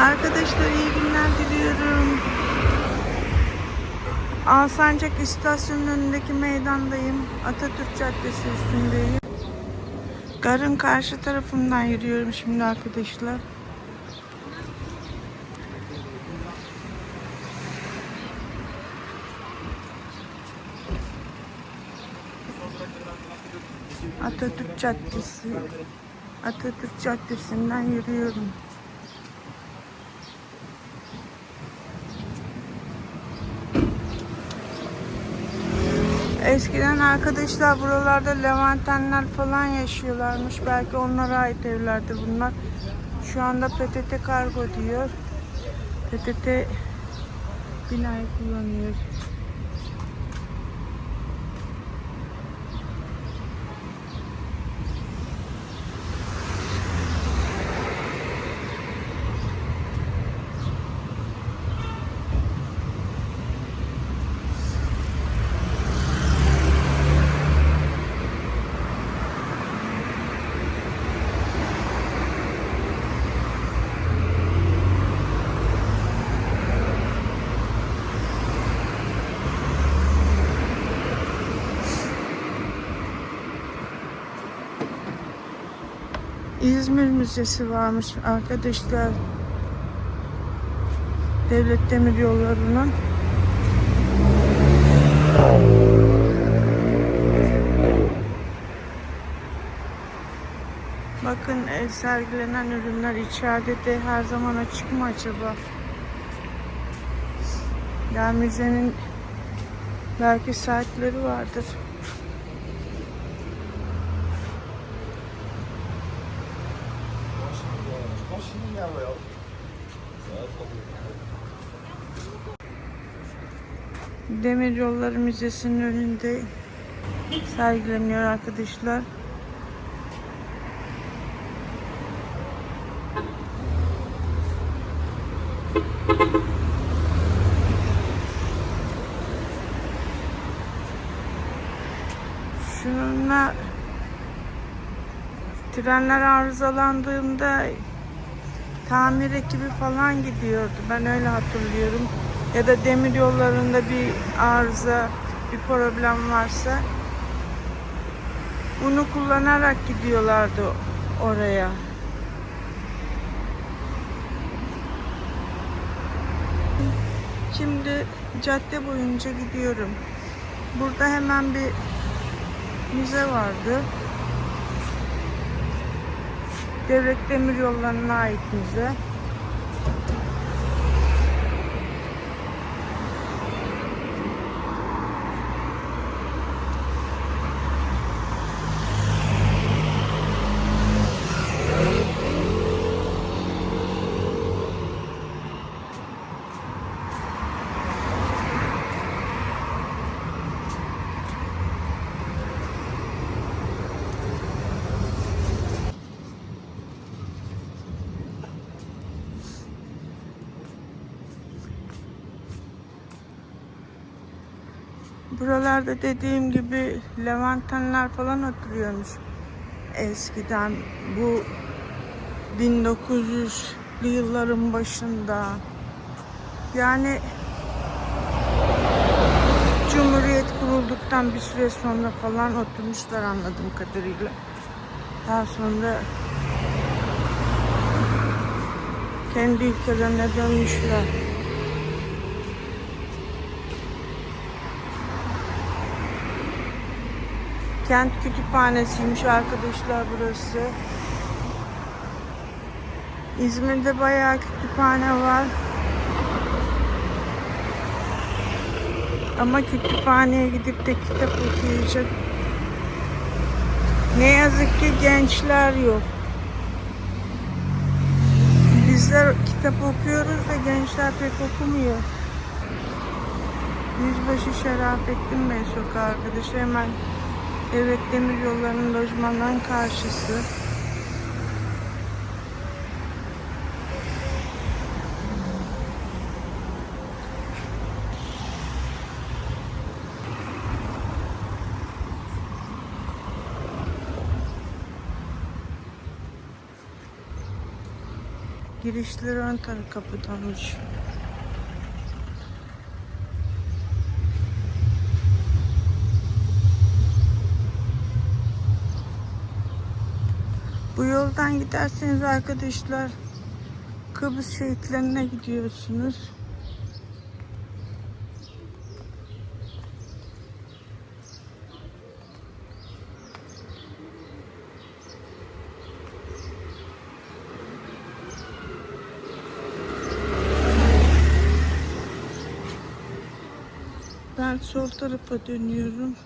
Arkadaşlar iyi günler diliyorum. Alsancak istasyonunun önündeki meydandayım. Atatürk Caddesi üstündeyim. Garın karşı tarafından yürüyorum şimdi arkadaşlar. Atatürk Caddesi. Atatürk Caddesi'nden yürüyorum. Eskiden arkadaşlar buralarda Levantenler falan yaşıyorlarmış. Belki onlara ait evlerdi bunlar. Şu anda PTT kargo diyor. PTT binayı kullanıyor. İzmir Müzesi varmış arkadaşlar. Devlet Demiryolları'nın. Bakın e, sergilenen ürünler içeride de her zaman açık mı acaba? Ya müzenin belki saatleri vardır. Demir Yolları Müzesi'nin önünde sergileniyor arkadaşlar. Şununla trenler arızalandığında tamir ekibi falan gidiyordu. Ben öyle hatırlıyorum. Ya da demir yollarında bir arıza, bir problem varsa bunu kullanarak gidiyorlardı oraya. Şimdi cadde boyunca gidiyorum. Burada hemen bir müze vardı. Devlet Demiryolları'na ait müze. Buralarda dediğim gibi Levantenler falan oturuyormuş eskiden. Bu 1900'lü yılların başında. Yani Cumhuriyet kurulduktan bir süre sonra falan oturmuşlar anladığım kadarıyla. Daha sonra kendi ülkelerine dönmüşler. Kent kütüphanesiymiş arkadaşlar burası. İzmir'de bayağı kütüphane var. Ama kütüphaneye gidip de kitap okuyacak. Ne yazık ki gençler yok. Bizler kitap okuyoruz da gençler pek okumuyor. Yüzbaşı Şerafettin Bey sokağı arkadaşı hemen Evet demir yollarının lojmandan karşısı. Girişleri ön tarafı kapatılmış. Bu yoldan giderseniz arkadaşlar Kıbrıs şehitlerine gidiyorsunuz. Ben sol tarafa dönüyorum.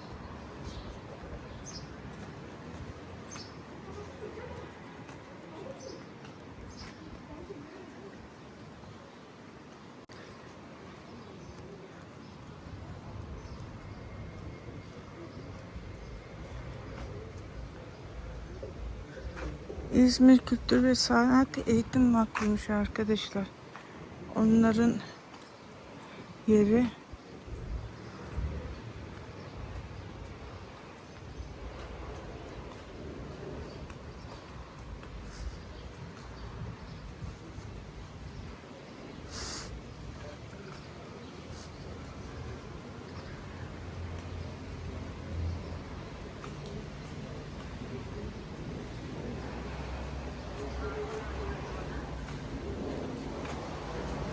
İzmir Kültür ve Sanat Eğitim Vakfı'ymış arkadaşlar. Onların yeri.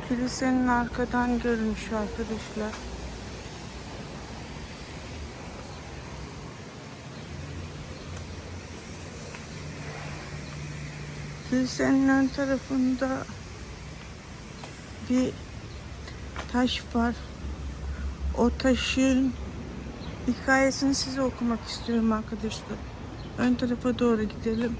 Kilisenin arkadan görünüş arkadaşlar. Kilisenin ön tarafında bir taş var. O taşın hikayesini size okumak istiyorum arkadaşlar. Ön tarafa doğru gidelim.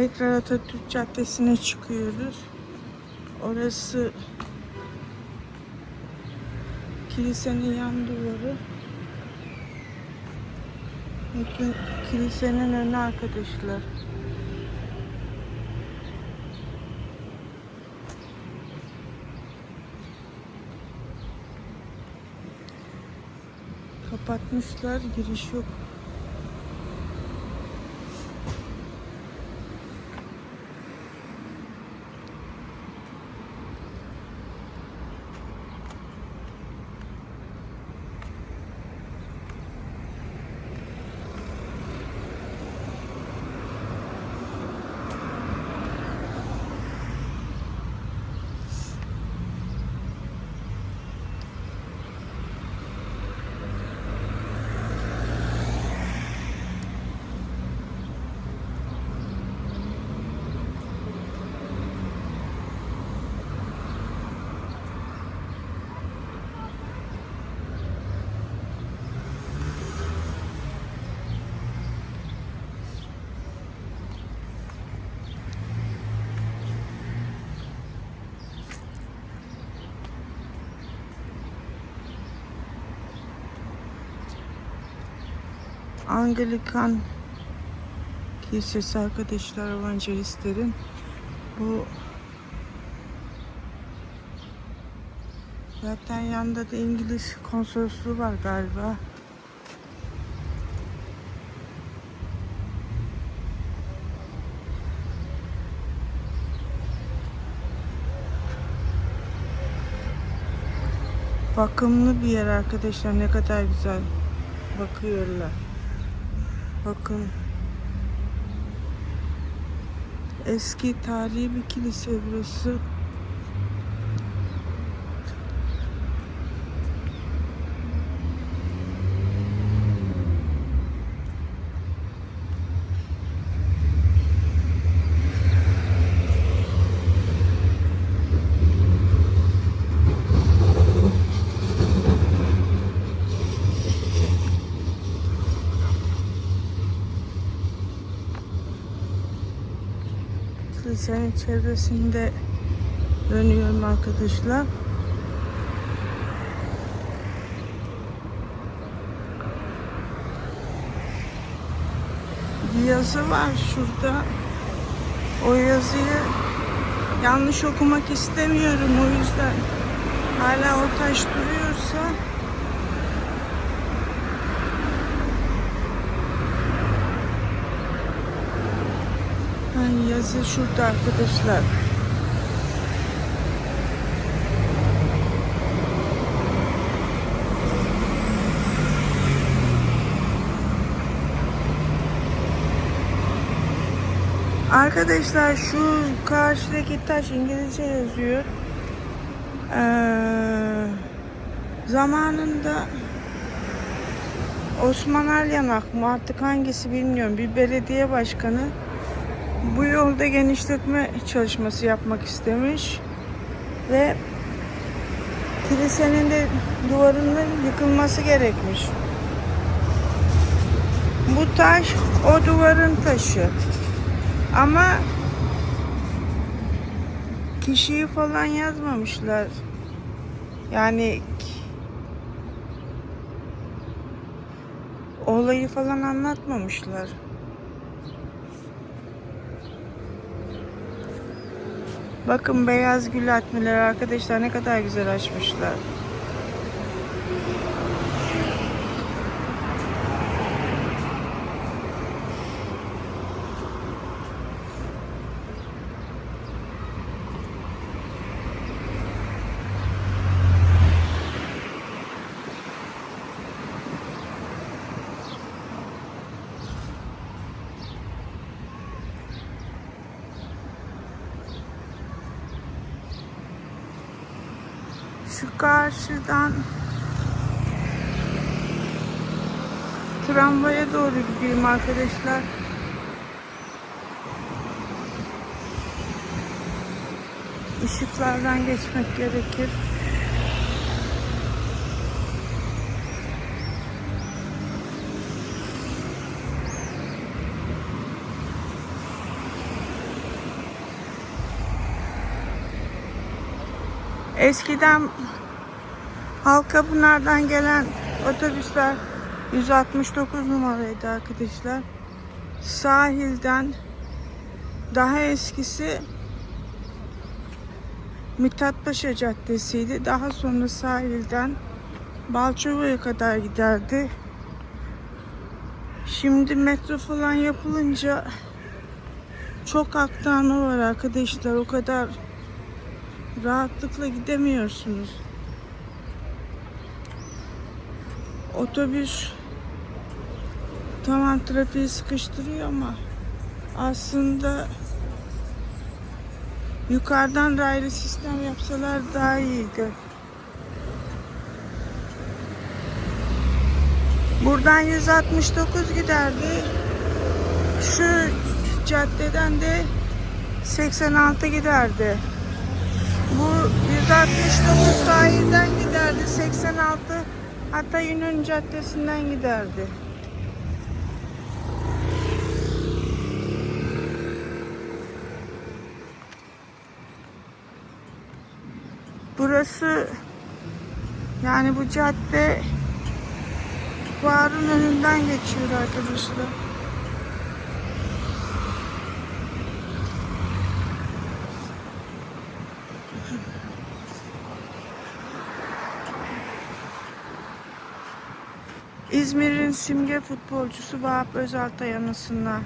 Tekrar Atatürk Caddesi'ne çıkıyoruz. Orası kilisenin yan duvarı. Kilisenin önü arkadaşlar. Kapatmışlar, giriş yok. Anglikan Kilisesi arkadaşlar evangelistlerin bu zaten yanında da İngiliz konsolosluğu var galiba. Bakımlı bir yer arkadaşlar ne kadar güzel bakıyorlar. Bakın. Eski tarihi bir kilise burası. Kilisenin çevresinde dönüyorum arkadaşlar. Bir yazı var şurada. O yazıyı yanlış okumak istemiyorum o yüzden. Hala o taş duruyorsa Ay, yazı şurada arkadaşlar. Arkadaşlar şu karşıdaki taş İngilizce yazıyor. Ee, zamanında Osman Alyanak mı artık hangisi bilmiyorum bir belediye başkanı bu yolda genişletme çalışması yapmak istemiş ve kilisenin de duvarının yıkılması gerekmiş. Bu taş o duvarın taşı. Ama kişiyi falan yazmamışlar. Yani olayı falan anlatmamışlar. Bakın beyaz gül atmeleri arkadaşlar ne kadar güzel açmışlar. Şu karşıdan tramvaya doğru gideyim arkadaşlar. Işıklardan geçmek gerekir. Eskiden Halkapınar'dan gelen otobüsler 169 numaraydı arkadaşlar. Sahilden daha eskisi Mithatpaşa Caddesi'ydi. Daha sonra sahilden Balçova'ya kadar giderdi. Şimdi metro falan yapılınca çok aktarma var arkadaşlar. O kadar rahatlıkla gidemiyorsunuz. Otobüs tamam trafiği sıkıştırıyor ama aslında yukarıdan raylı sistem yapsalar daha iyiydi. Buradan 169 giderdi. Şu caddeden de 86 giderdi. Bu 169 sahilden giderdi. 86 hatta İnönü Caddesi'nden giderdi. Burası yani bu cadde Fuarın önünden geçiyor arkadaşlar. İzmir'in simge futbolcusu Vahap Özaltay anısına.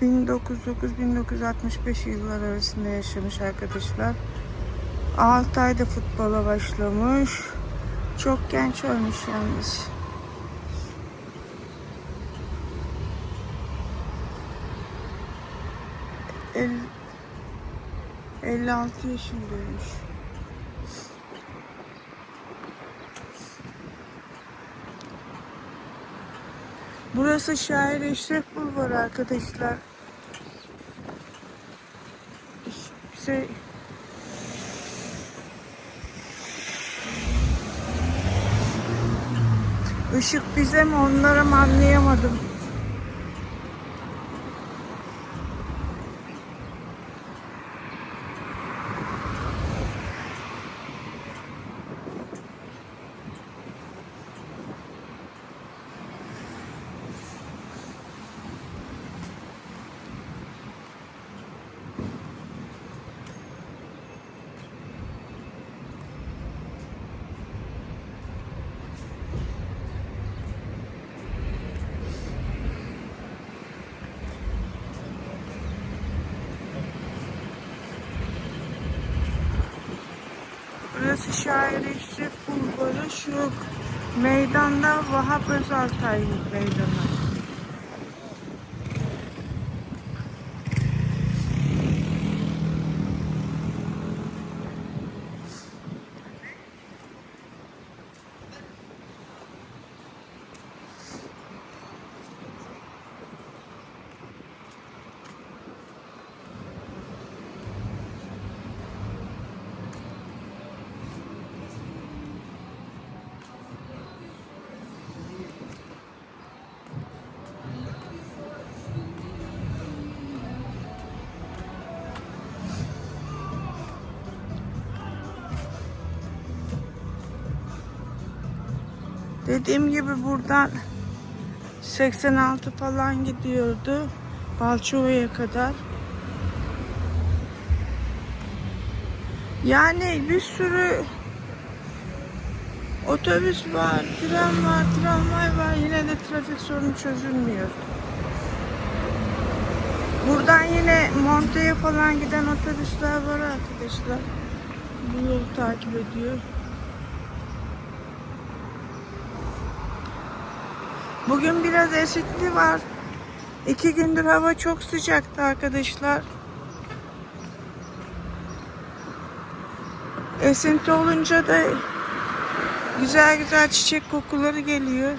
...1909-1965 yıllar arasında yaşamış arkadaşlar. 6 ayda futbola başlamış. Çok genç ölmüş yalnız. 56 yaşındaymış. Burası Şair Eşref Bulvarı arkadaşlar. Şey, Işık bize mi onlara mı anlayamadım. İşçi Bulvarı. Şu meydanda Vahap Özaltay meydanı. Dediğim gibi buradan 86 falan gidiyordu. Balçova'ya kadar. Yani bir sürü otobüs var, tren var, tramvay var. Yine de trafik sorunu çözülmüyor. Buradan yine Monte'ye falan giden otobüsler var arkadaşlar. Bu yolu takip ediyor. Bugün biraz esinti var. İki gündür hava çok sıcaktı arkadaşlar. Esinti olunca da güzel güzel çiçek kokuları geliyor.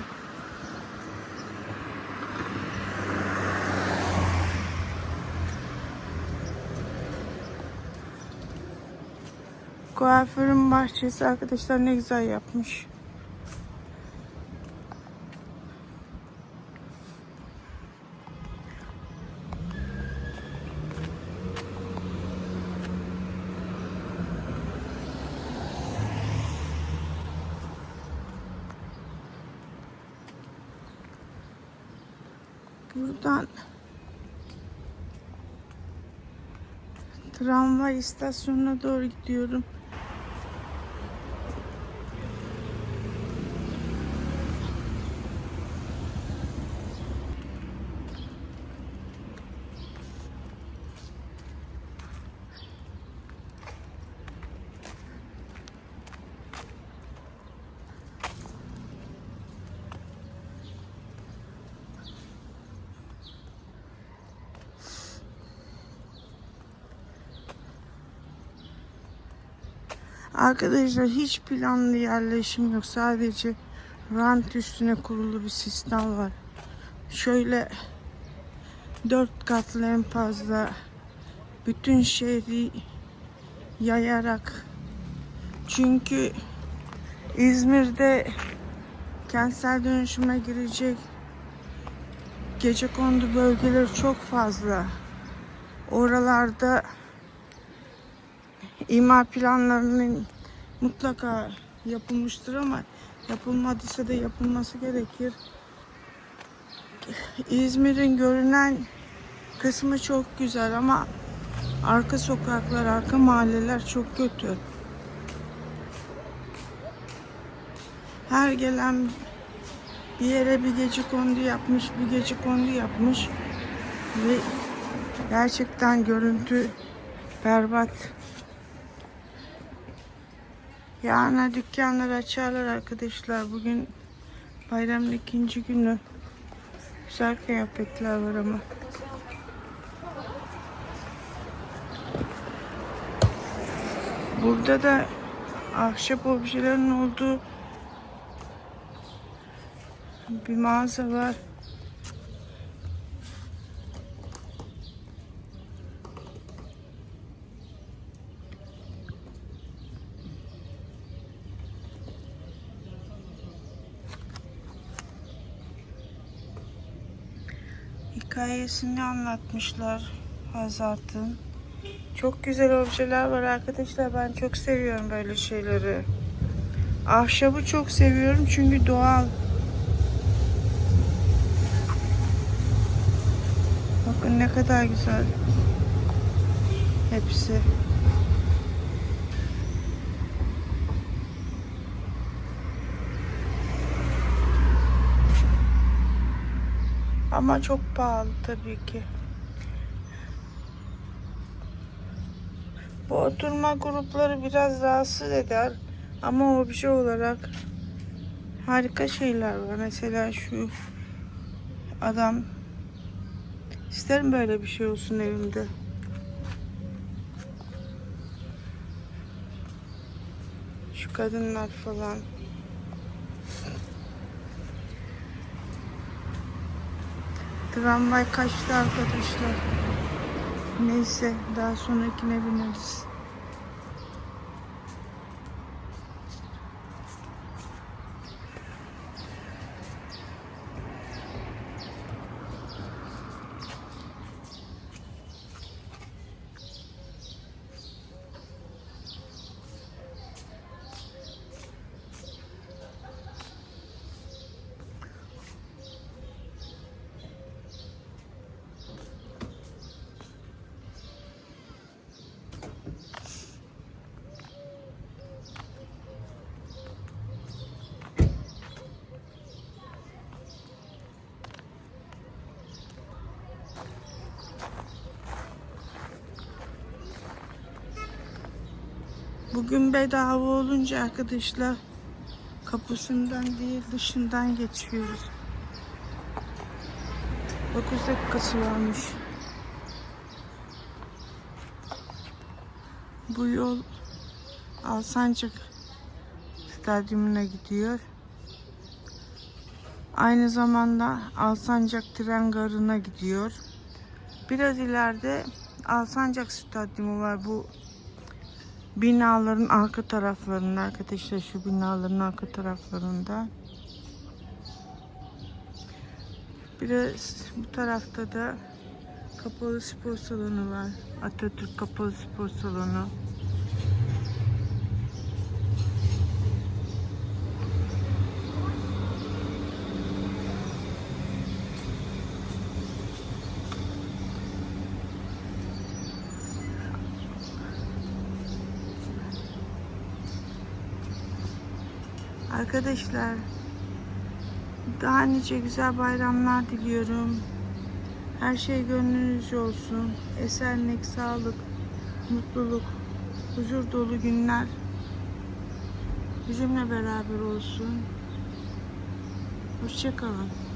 Kuaförün bahçesi arkadaşlar ne güzel yapmış. Buradan tramvay istasyonuna doğru gidiyorum. Arkadaşlar hiç planlı yerleşim yok. Sadece rant üstüne kurulu bir sistem var. Şöyle dört katlı en fazla bütün şehri yayarak çünkü İzmir'de kentsel dönüşüme girecek gece kondu bölgeleri çok fazla. Oralarda imar planlarının mutlaka yapılmıştır ama yapılmadıysa da yapılması gerekir. İzmir'in görünen kısmı çok güzel ama arka sokaklar, arka mahalleler çok kötü. Her gelen bir yere bir gece kondu yapmış, bir gece kondu yapmış ve gerçekten görüntü berbat. Yarın dükkanları açarlar arkadaşlar. Bugün bayramın ikinci günü. Güzel kıyafetler var ama. Burada da ahşap objelerin olduğu bir mağaza var. Hikayesini anlatmışlar Hazart'ın. Çok güzel objeler var arkadaşlar. Ben çok seviyorum böyle şeyleri. Ahşabı çok seviyorum çünkü doğal. Bakın ne kadar güzel. Hepsi. Ama çok pahalı tabii ki. Bu oturma grupları biraz rahatsız eder. Ama obje olarak harika şeyler var. Mesela şu adam isterim böyle bir şey olsun evimde. Şu kadınlar falan. Tramvay kaçtı arkadaşlar. Neyse daha sonrakine bineriz. Bugün bedava olunca arkadaşlar kapısından değil dışından geçiyoruz. 9 dakikası varmış. Bu yol Alsancak Stadyumuna gidiyor. Aynı zamanda Alsancak tren garına gidiyor. Biraz ileride Alsancak Stadyumu var. Bu binaların arka taraflarında arkadaşlar şu binaların arka taraflarında. Biraz bu tarafta da kapalı spor salonu var. Atatürk Kapalı Spor Salonu. Arkadaşlar daha nice güzel bayramlar diliyorum. Her şey gönlünüzce olsun. Esenlik, sağlık, mutluluk, huzur dolu günler bizimle beraber olsun. Hoşçakalın.